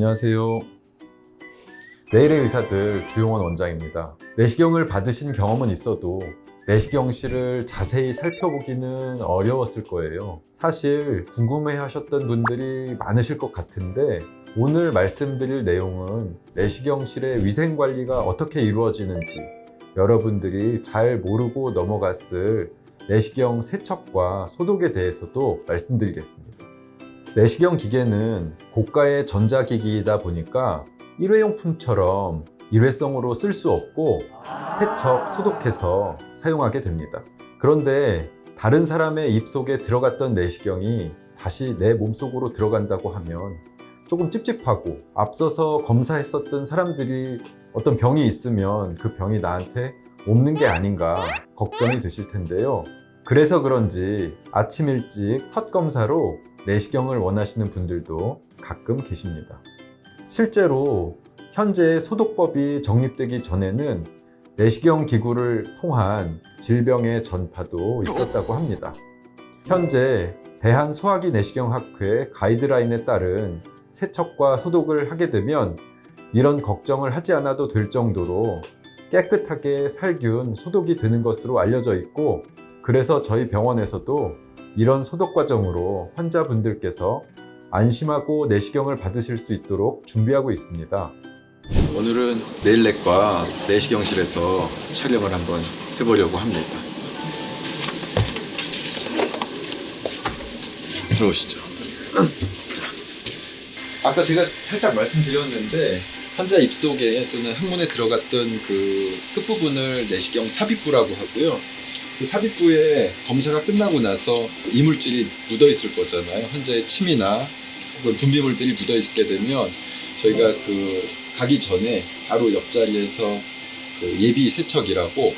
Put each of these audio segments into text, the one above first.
안녕하세요. 내일의 의사들 주용원 원장입니다. 내시경을 받으신 경험은 있어도 내시경실을 자세히 살펴보기는 어려웠을 거예요. 사실 궁금해 하셨던 분들이 많으실 것 같은데 오늘 말씀드릴 내용은 내시경실의 위생 관리가 어떻게 이루어지는지 여러분들이 잘 모르고 넘어갔을 내시경 세척과 소독에 대해서도 말씀드리겠습니다. 내시경 기계는 고가의 전자기기이다 보니까 일회용품처럼 일회성으로 쓸 수 없고 세척, 소독해서 사용하게 됩니다. 그런데 다른 사람의 입 속에 들어갔던 내시경이 다시 내 몸속으로 들어간다고 하면 조금 찝찝하고 앞서서 검사했었던 사람들이 어떤 병이 있으면 그 병이 나한테 옮는 게 아닌가 걱정이 되실 텐데요. 그래서 그런지 아침 일찍 첫 검사로 내시경을 원하시는 분들도 가끔 계십니다. 실제로 현재 소독법이 정립되기 전에는 내시경 기구를 통한 질병의 전파도 있었다고 합니다. 현재 대한소화기 내시경학회 가이드라인에 따른 세척과 소독을 하게 되면 이런 걱정을 하지 않아도 될 정도로 깨끗하게 살균, 소독이 되는 것으로 알려져 있고 그래서 저희 병원에서도 이런 소독 과정으로 환자분들께서 안심하고 내시경을 받으실 수 있도록 준비하고 있습니다. 오늘은 내일내과 내시경실에서 촬영을 한번 해보려고 합니다. 들어오시죠. 아까 제가 살짝 말씀드렸는데 환자 입속에 또는 항문에 들어갔던 그 끝부분을 내시경 삽입부라고 하고요. 그 삽입부에 검사가 끝나고 나서 이물질이 묻어 있을 거잖아요. 환자의 침이나 혹은 분비물들이 묻어 있게 되면 저희가 그 가기 전에 바로 옆자리에서 그 예비 세척이라고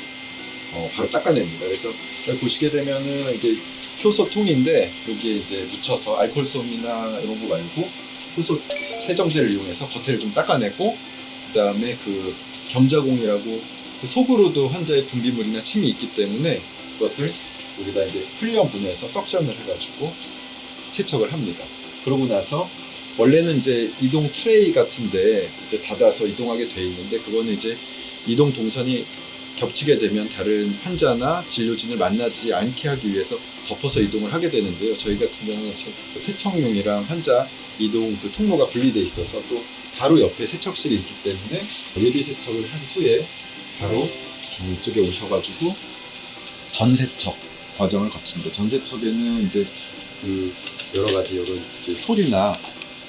어, 바로 닦아냅니다. 그래서 보시게 되면은 이게 효소통인데 여기에 이제 묻혀서 알코올솜이나 이런 거 말고 효소 세정제를 이용해서 겉에를 좀 닦아내고 그다음에 그 겸자공이라고 그 속으로도 환자의 분비물이나 침이 있기 때문에 그것을 여기다 이제 플리엄 분해해서 석션을 해가지고 세척을 합니다. 그러고 나서 원래는 이제 이동 트레이 같은데 이제 닫아서 이동하게 돼 있는데 그거는 이제 이동 동선이 겹치게 되면 다른 환자나 진료진을 만나지 않게 하기 위해서 덮어서 이동을 하게 되는데요. 저희 같은 경우는 그 세척용이랑 환자 이동 그 통로가 분리돼 있어서 또 바로 옆에 세척실이 있기 때문에 예비 세척을 한 후에 바로 이쪽에 오셔가지고 전세척 과정을 거칩니다. 전세척에는 이제 그 여러 가지 여러 이제 소리나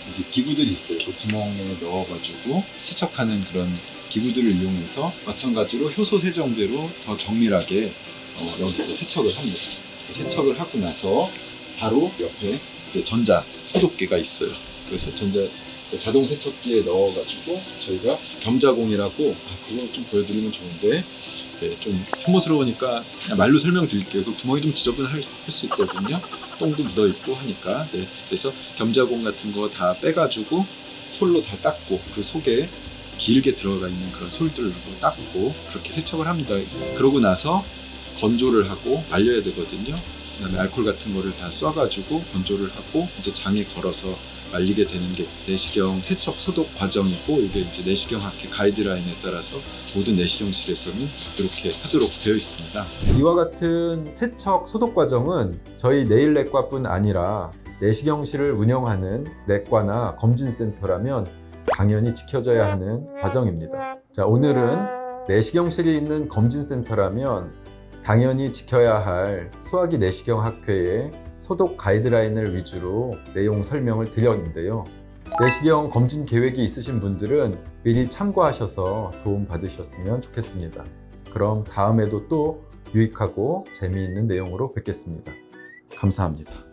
이제 기구들이 있어요. 그 구멍에 넣어가지고 세척하는 그런 기구들을 이용해서 마찬가지로 효소 세정제로 더 정밀하게 어, 여기서 세척을 합니다. 세척을 하고 나서 바로 옆에 이제 전자 소독기가 있어요. 그래서 전자 자동 세척기에 넣어가지고 저희가 겸자공이라고 아, 그거 좀 보여드리면 좋은데 네, 좀 혐오스러우니까 그냥 말로 설명드릴게요. 그 구멍이 좀 지저분할 수 있거든요. 똥도 묻어 있고 하니까. 네, 그래서 겸자공 같은 거 다 빼가지고 솔로 다 닦고 그 속에 길게 들어가 있는 그런 솔들로 닦고 그렇게 세척을 합니다. 그러고 나서 건조를 하고 말려야 되거든요. 그다음에 알코올 같은 거를 다 쏴가지고 건조를 하고 이제 장에 걸어서 말리게 되는 게 내시경 세척 소독 과정이고 이게 이제 내시경 학회 가이드라인에 따라서 모든 내시경실에서는 이렇게 하도록 되어 있습니다. 이와 같은 세척 소독 과정은 저희 내일내과뿐 아니라 내시경실을 운영하는 내과나 검진센터라면 당연히 지켜져야 하는 과정입니다. 자, 오늘은 내시경실이 있는 검진센터라면 당연히 지켜야 할 소화기 내시경 학회의 소독 가이드라인을 위주로 내용 설명을 드렸는데요. 내시경 검진 계획이 있으신 분들은 미리 참고하셔서 도움 받으셨으면 좋겠습니다. 그럼 다음에도 또 유익하고 재미있는 내용으로 뵙겠습니다. 감사합니다.